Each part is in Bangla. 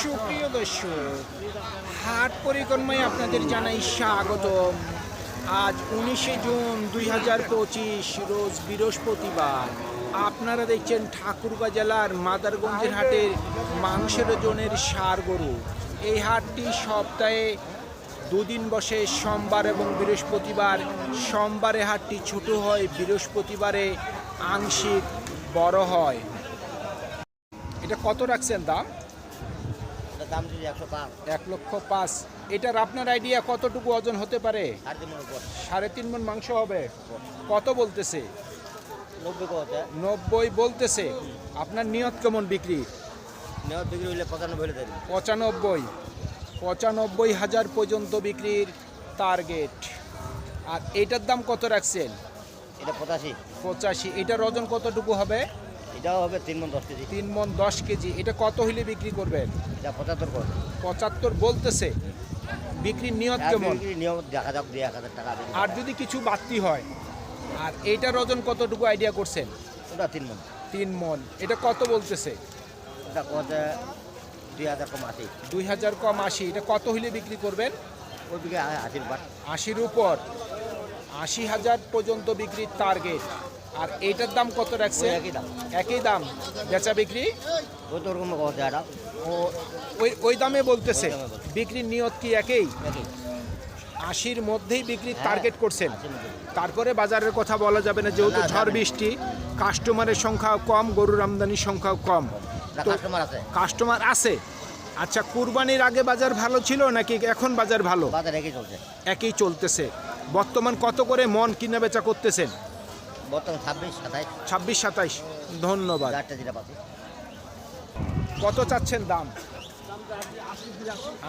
সুপ্রিয় দর্শক, হাট পরিক্রমায় আপনাদের জানাই স্বাগতম। আজ উনিশে জুন দুই হাজার পঁচিশ, রোজ বৃহস্পতিবার। আপনারা দেখছেন ঠাকুরগাঁ জেলার মাদারগঞ্জের হাটের মাংসের ওজনের সার গরু। এই হাটটি সপ্তাহে দুদিন বসে সোমবার এবং বৃহস্পতিবার। সোমবারে হাটটি ছোট হয়, বৃহস্পতিবারে আংশিক বড় হয়। এটা কত রাখছেন দাম? দাম যদি একশো পাঁচ। এক লক্ষ পাঁচ। এটার আপনার আইডিয়া কতটুকু ওজন হতে পারে? সাড়ে তিন মন মাংস হবে। কত বলতেছে? নব্বই বলতেছে। আপনার নিয়ত কেমন বিক্রি? নেওয়ার বিক্রি হইলে পঁচানব্বই পঁচানব্বই। পঁচানব্বই হাজার পর্যন্ত বিক্রির টার্গেট আর এটার দাম কত রাখছেন? এটা পঁচাশি। পঁচাশি। এটার ওজন কতটুকু হবে? এটাও হবে তিন মন দশ কেজি। তিন মন দশ কেজি। এটা কত হইলে বিক্রি করবেন? এটা পঁচাত্তর করে। পঁচাত্তর বলতেছে। বিক্রির নিয়ত কেমন? বিক্রি নিয়ম দেখা যাক দুই এক হাজার টাকা আর যদি কিছু বাড়তি হয় আর এইটার ওজন কতটুকু আইডিয়া করছেন? ওটা তিন মন তিন মন এটা কত বলতেছে? ওটা কথা দুই হাজার কম আশি। দুই হাজার কম আশি। এটা কত হইলে বিক্রি করবেন? আশির আশির উপর। আশি হাজার পর্যন্ত বিক্রির টার্গেট আর এইটার দাম কত রাখছে? একই দাম। একই দাম। বেচা বিক্রি? ওই তো ওরকম ও ওই ওই দামে বলতেছে। বিক্রির নিয়ত কি একই? আশির মধ্যেই বিক্রির হ্যাঁ, টার্গেট করছেন। তারপরে বাজারের কথা বলা যাবে না যেহেতু ঝড় বৃষ্টি কাস্টমারের সংখ্যাও কম গরুর আমদানির সংখ্যাও কম। কাস্টমার আছে। কাস্টমার আছে। আচ্ছা কুরবানির আগে বাজার ভালো ছিল নাকি এখন বাজার ভালো? বাজার একই চলছে। একই চলতেছে। বর্তমান কত করে মন কিনা বেচা করতেছেন? বর্তমান ছাব্বিশ সাতাইশ। ছাব্বিশ সাতাইশ। ধন্যবাদ। চারটে যেটা পাচ্ছি কত চাচ্ছেন দাম?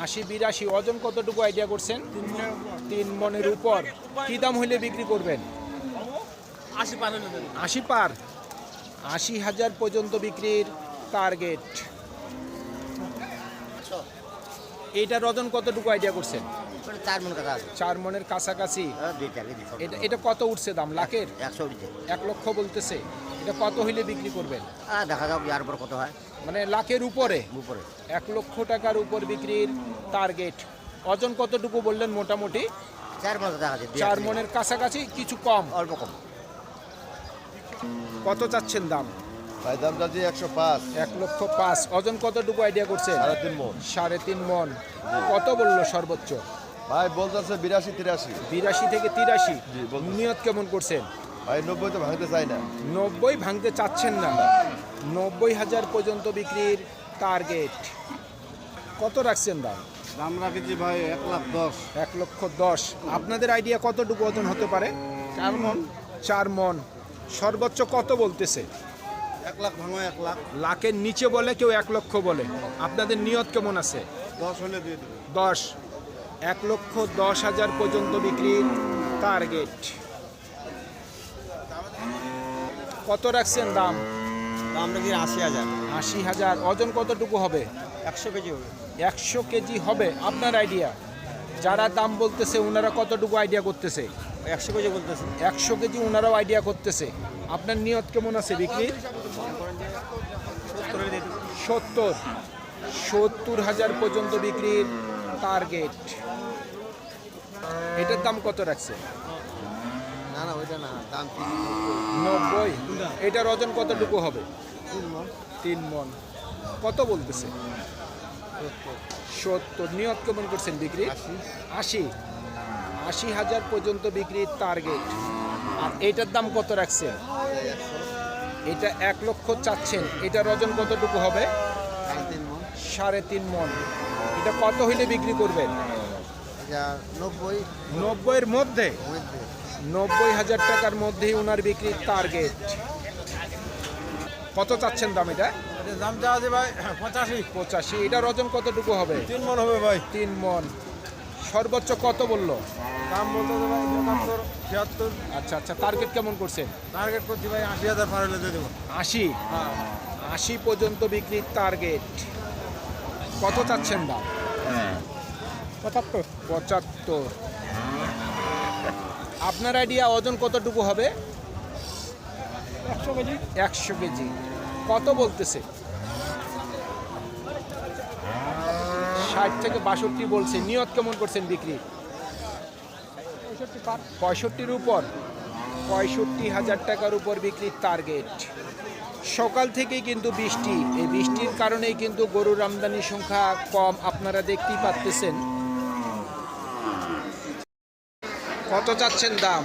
আশি বিরাশি। ওজন কতটুকু আইডিয়া করছেন? তিন মনের উপর। কি দাম হইলে বিক্রি করবেন? আশি পার আশি হাজার পর্যন্ত বিক্রির টার্গেট এইটার ওজন কতটুকু আইডিয়া করছেন? চার মন আছে। চার মনের কাছাকাছি? সব। এটা এটা কত উঠছে দাম? লাখের? একশো এক লক্ষ বলতেছে। এটা কত হইলে বিক্রি করবেন? দেখা যাক ইয়ার উপর কত হয়। মানে লাখের উপরে? উপরে। এক লক্ষ টাকার উপর বিক্রির টার্গেট ওজন কতটুকু বললেন মোটামুটি? চার মন চার মনের কাছাকাছি কিছু কম? অল্প কম। কত চাচ্ছেন দাম? ভাই দাম যাচ্ছে একশো পাঁচ। এক লক্ষ পাঁচ। ওজন কতটুকু আইডিয়া করছেন? সাড়ে তিন মন। সাড়ে তিন মন। কত বলল সর্বোচ্চ? ভাই বলতেছে বিরাশি তিরাশি। বিরাশি থেকে তিরাশি। নিয়ত কেমন করছেন? ভাই নব্বই তো ভাঙতে চাই না। নব্বই ভাঙতে চাচ্ছেন না। নব্বই হাজার পর্যন্ত বিক্রির টার্গেট। কত রাখছেন দাম দাম রাখেছি ভাই এক লাখ দশ। এক লক্ষ দশ। আপনাদের আইডিয়া কতটুকু ওজন হতে পারে? চার মন। চার মন। সর্বোচ্চ কত বলতেছে? এক লাখ ভাঙো এক লাখ। লাখের নিচে বলে কেউ এক লক্ষ বলে। আপনাদের নিয়ত কেমন আছে? দশ হলে দিয়ে দেবে। দশ। এক লক্ষ দশ হাজার পর্যন্ত বিক্রির টার্গেট। কত রাখছেন দাম? দাম নাকি আশি হাজার? আশি হাজার। ওজন কতটুকু হবে? একশো কেজি হবে। একশো কেজি হবে? আপনার আইডিয়া যারা দাম বলতেছে ওনারা কতটুকু আইডিয়া করতেছে? একশো কেজি বলতেছে। একশো কেজি ওনারাও আইডিয়া করতেছে। আপনার নিয়ত কেমন আছে বিক্রির সত্তর। সত্তর হাজার পর্যন্ত বিক্রির টার্গেট এটার দাম কত রাখছে? না না ওইটা না দাম নব্বই? এটার ওজন কতটুকু হবে? তিন মন কত বলতেছে? সত্তর। নিয়ত কেমন করছেন বিক্রি? আশি। আশি। হাজার পর্যন্ত বিক্রির টার্গেট আর এটার দাম কত রাখছেন এটা এক লক্ষ চাচ্ছেন। এটার ওজন কতটুকু হবে? সাড়ে তিন মন। এটা কত হইলে বিক্রি করবেন নব্বই। নব্বইয়ের মধ্যে? নব্বই হাজার টাকার মধ্যেই ওনার বিক্রির টার্গেট কত চাচ্ছেন দাম এটা? দাম চাওয়া আছে ভাই পঁচাশি। পঁচাশি। এটার ওজন কতটুকু হবে? তিন মন হবে ভাই। তিন মন। সর্বোচ্চ কত বলল? দাম বলতে ভাই পঁচাত্তর ছিয়াত্তর। আচ্ছা আচ্ছা টার্গেট কেমন করছেন টার্গেট করছি ভাই আশি হাজার পার হলে দিয়ে দেবো। আশি? আশি পর্যন্ত বিক্রির টার্গেট কত চাচ্ছেন দাম? পঁচাত্তর। পঁচাত্তর। আপনার আইডিয়া ওজন কতটুকু হবে? একশো কেজি। একশো কেজি। কত বলতেছে? ষাট থেকে বাষট্টি বলছে। নিয়ত কেমন করছেন বিক্রি? পঁয়ষট্টির উপর। পঁয়ষট্টি হাজার টাকার উপর বিক্রির টার্গেট সকাল থেকেই কিন্তু বৃষ্টি। এই বৃষ্টির কারণেই কিন্তু গরুর আমদানির সংখ্যা কম। আপনারা দেখতেই পাচ্ছেন। কত চাচ্ছেন দাম?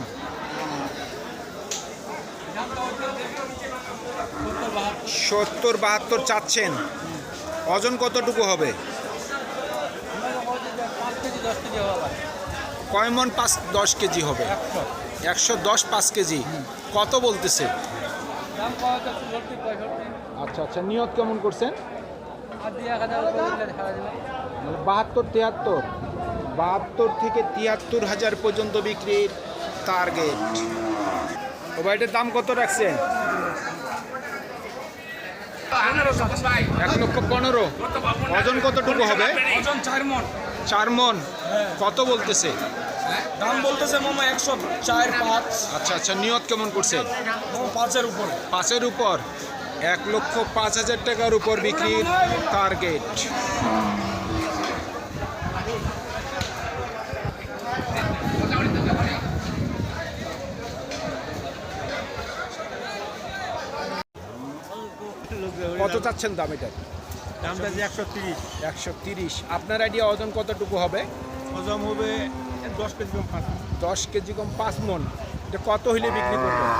সত্তর বাহাত্তর চাচ্ছেন। ওজন কতটুকু হবে? কয় মন পাঁচ দশ কেজি হবে? একশো। দশ পাঁচ কেজি। কত বলতেছে? আচ্ছা আচ্ছা নিয়ত কেমন করছেন? মানে বাহাত্তর তিয়াত্তর? বাহাত্তর থেকে তিয়াত্তর হাজার পর্যন্ত বিক্রির টার্গেট ও ভাই দাম কত রাখছেন? এক লক্ষ পনেরো। ওজন কতটুকু হবে? ওজন চার মন। চার মন কত বলতেছে? দাম বলতেছে মামা একশো চার পাঁচ। আচ্ছা আচ্ছা নিয়ত কেমন করছে? পাঁচের উপর। পাঁচের উপর? এক লক্ষ পাঁচ হাজার টাকার উপর বিক্রির টার্গেট কত চাচ্ছেন দাম এটার দামটা যে একশো তিরিশ। একশো তিরিশ। আপনার আইডিয়া ওজন কতটুকু হবে? ওজন হবে দশ কেজি কম পাঁচ দশ কেজি কম পাঁচ মন। এটা কত হইলে বিক্রি করবেন?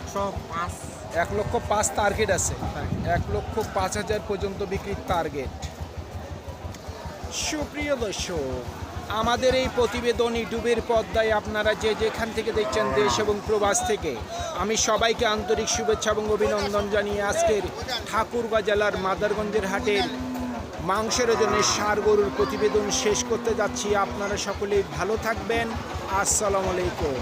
একশো পাঁচ। এক লক্ষ পাঁচ টার্গেট আছে। এক লক্ষ পাঁচ হাজার পর্যন্ত বিক্রির টার্গেট সুপ্রিয় দর্শক আমাদের এই প্রতিবেদন ইউটিউবের পর্দায় আপনারা যে যেখান থেকে দেখছেন দেশ এবং প্রবাস থেকে আমি সবাইকে আন্তরিক শুভেচ্ছা এবং অভিনন্দন জানিয়ে আজকের ঠাকুরগাঁ জেলার মাদারগঞ্জের হাটের মাংসের ওজনে সার গরুর প্রতিবেদন শেষ করতে যাচ্ছি। আপনারা সকলেই ভালো থাকবেন। আসসালামু আলাইকুম।